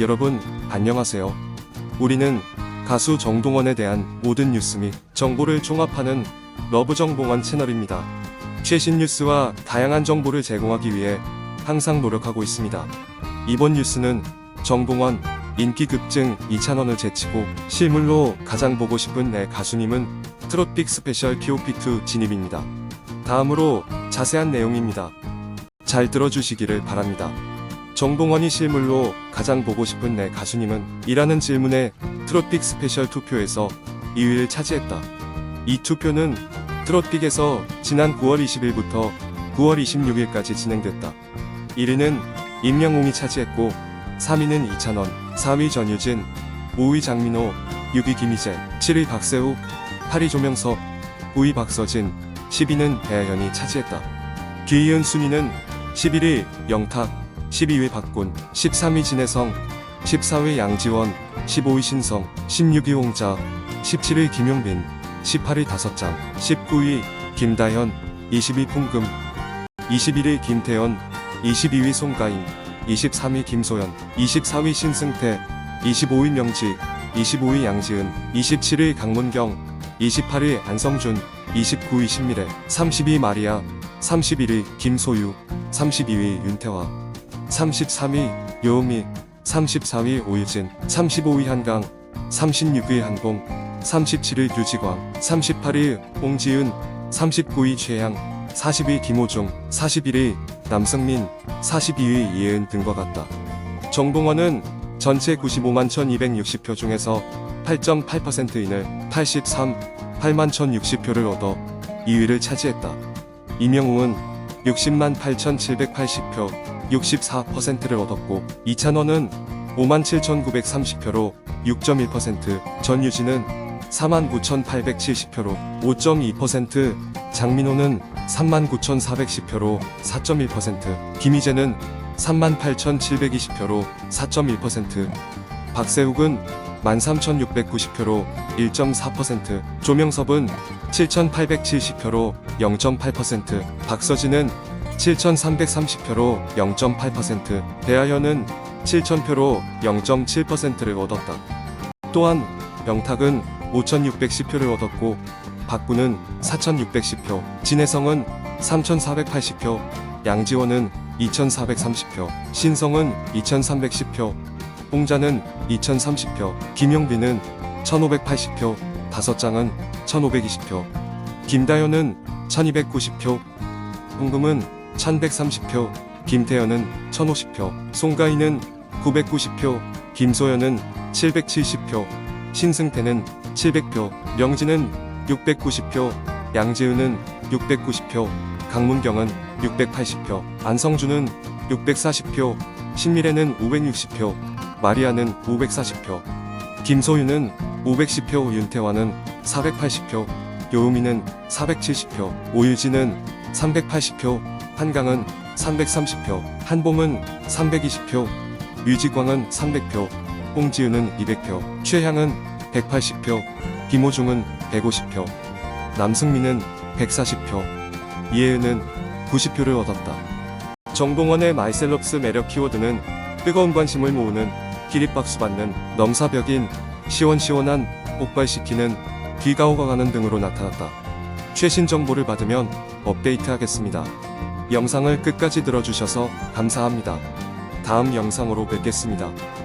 여러분, 안녕하세요. 우리는 가수 정동원에 대한 모든 뉴스 및 정보를 종합하는 러브정봉원 채널입니다. 최신 뉴스와 다양한 정보를 제공하기 위해 항상 노력하고 있습니다. 이번 뉴스는 정봉원 인기 급증 2찬원을 제치고 실물로 가장 보고 싶은 내 가수님은 트롯빅 스페셜 POP2 진입입니다. 다음으로 자세한 내용입니다. 잘 들어주시기를 바랍니다. 정봉원이 실물로 가장 보고 싶은 내 가수님은 이라는 질문에 트롯빅 스페셜 투표에서 2위를 차지했다. 이 투표는 트롯빅에서 지난 9월 20일부터 9월 26일까지 진행됐다. 1위는 임영웅이 차지했고 3위는 이찬원, 4위 전유진, 5위 장민호, 6위 김희재, 7위 박세우, 8위 조명석, 9위 박서진, 10위는 배아현이 차지했다. 기이은 순위는 11위 영탁, 12위 박군, 13위 진혜성, 14위 양지원, 15위 신성, 16위 홍자, 17위 김용빈, 18위 다섯장, 19위 김다현, 20위 풍금, 21위 김태현, 22위 송가인, 23위 김소연, 24위 신승태, 25위 명지, 25위 양지은, 27위 강문경, 28위 안성준, 29위 신미래, 30위 마리아, 31위 김소유, 32위 윤태화, 33위 요음이, 34위 오유진, 35위 한강, 36위 한봉, 37위 유지광, 38위 홍지은, 39위 최양, 40위 김호중, 41위 남승민, 42위 이혜은 등과 같다. 정봉원은 전체 95만 1260표 중에서 8.8%인을 83, 8만 1060표를 얻어 2위를 차지했다. 이명웅은 60만 8780표, 64%를 얻었고, 이찬원은 5만 7930표로 6.1%, 전유진은 4만 9870표로 5.2%, 장민호는 3만 9410표로 4.1%, 김희재는 3만 8720표로 4.1%, 박세욱은 13,690표로 1.4%, 조명섭은 7,870표로 0.8%, 박서진은 7,330표로 0.8%, 배아현은 7,000표로 0.7%를 얻었다. 또한 명탁은 5,610표를 얻었고 박구는 4,610표, 진혜성은 3,480표, 양지원은 2,430표, 신성은 2,310표, 홍자는 2,030표, 김용빈은 1,580표, 다섯 장은 1,520표, 김다현은 1,290표, 홍금은 1,130표, 김태현은 1,050표, 송가인은 990표, 김소연은 770표, 신승태는 700표, 명진은 690표, 양지은은 690표, 강문경은 680표, 안성준은 640표, 신미래는 560표, 마리아는 540표, 김소유는 510표, 윤태환은 480표, 요우미는 470표, 오유진은 380표, 한강은 330표, 한봄은 320표, 유지광은 300표, 홍지은은 200표, 최향은 180표, 김호중은 150표, 남승민은 140표, 이혜은은 90표를 얻었다. 정봉원의 마이셀럽스 매력 키워드는 뜨거운 관심을 모으는 기립박수 받는 넘사벽인 시원시원한 폭발시키는 귀가 오가가는 등으로 나타났다. 최신 정보를 받으면 업데이트하겠습니다. 영상을 끝까지 들어주셔서 감사합니다. 다음 영상으로 뵙겠습니다.